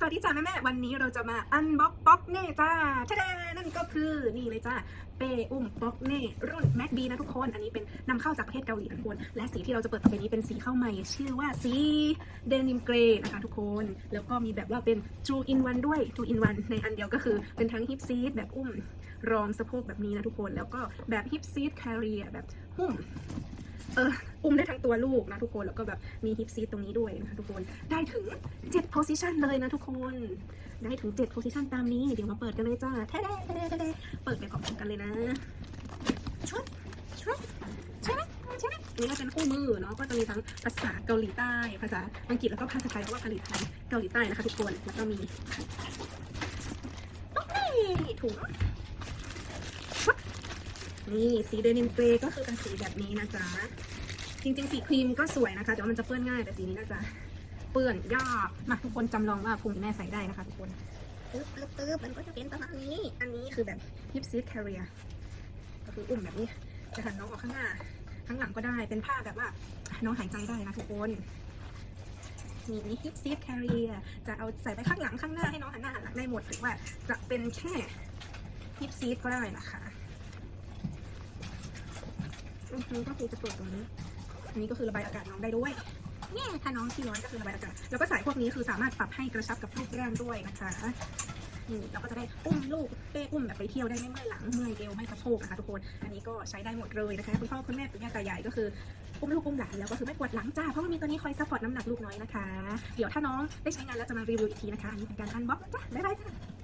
สวัสดีจ้าแม่แม่ๆวันนี้เราจะมาอันบ็อกบ็อกเน่จ้าทะเดนั่นก็คือนี่เลยจ้าเปอุ้มบ็อกเน่รุ่นแม็กบีนะทุกคน อันนี้เป็นนำเข้าจากประเทศเกาหลีทุกคน และสีที่เราจะเปิดต่อไปนี้เป็นสีเข้าใหม่ชื่อว่าสีเดนิมเกรย์นะคะทุกคน แล้วก็มีแบบว่าเป็น two in one ด้วย two in one ในอันเดียวก็คือเป็นทั้งฮิปซีดแบบอุ้มรองสะโพกแบบนี้นะทุกคน แล้วก็แบบฮิปซีดแคริเอแบบหุ้ม เอออุ้มได้ทั้งตัวลูกนะทุกคนแล้วก็แบบมีฮิปซีตรงนี้ด้วยนะคะทุกคนได้ถึง7 position เลยนะทุกคน ได้ถึง7 position ตามนี้เดี๋ยวมาเปิดกันเลยจ้าแท้ๆแท้ๆแท้เปิดไปพร้อมกันเลยนะชุดชุดช่ไหมใช่ไหมอันนี้ก็เป็นคู่มือเนาะก็จะมีทั้งภาษาเกาหลีใต้ ภาษาอังกฤษแล้วก็ภาษาไทยเพราะว่าผลิตไทยเกาหลีใต้นะคะทุกคนแล้วก็มีโอเคถุง นี่สีเดนิมเกรย์ก็คือเป็นสีแบบนี้นะจ๊ะ จริงๆ สีครีมก็สวยนะคะ แต่ว่ามันจะเปื้อนง่ายแต่สีนี้น่าจะเปื้อนยากมาทุกคนจำลองว่าพุงแม่ใส่ได้นะคะทุกคนตึ๊บตึ๊บตึ๊บมันก็จะเป็นประมาณนี้ อันนี้คือแบบ hip seat carrier ก็คืออุ้มแบบนี้จะหันน้องออกข้างหน้า ข้างหลังก็ได้เป็นผ้าแบบว่า น้องหายใจได้นะทุกคนนี่ hip seat carrier จะเอาใส่ไปข้างหลังข้างหน้าให้น้องหันหน้าหันหลังได้หมดหรือว่าจะเป็นแค่ hip seat ก็ได้นะคะ อันนี้ก็คือจะเปิดตรงนี้ อันนี้ก็คือระบายอากาศน้องได้ด้วยเนี่ยถ้าน้องขี้ร้อนก็คือระบายอากาศ แล้วก็สายพวกนี้คือสามารถปรับให้กระชับกับรูปร่างด้วยนะคะนี่เราก็จะได้อุ้มลูกเป้อุ้มแบบไปเที่ยวได้ไม่เมื่อยหลังเมื่อยเอวไม่สะโพกนะคะทุกคน อันนี้ก็ใช้ได้หมดเลยนะคะคุณพ่อคุณแม่ปู่ย่าตายายก็คืออุ้มลูกอุ้มหลานแล้วก็คือไม่ปวดหลังจ้าเพราะว่ามีตัวนี้คอยซัพพอร์ตน้ำหนักลูกน้อยนะคะ เดี๋ยวถ้าน้องได้ใช้งานแล้วจะมารีวิวอีกทีนะคะอันนี้เป็นการอันบ็อกจ้ะบ๊ายบายจ้า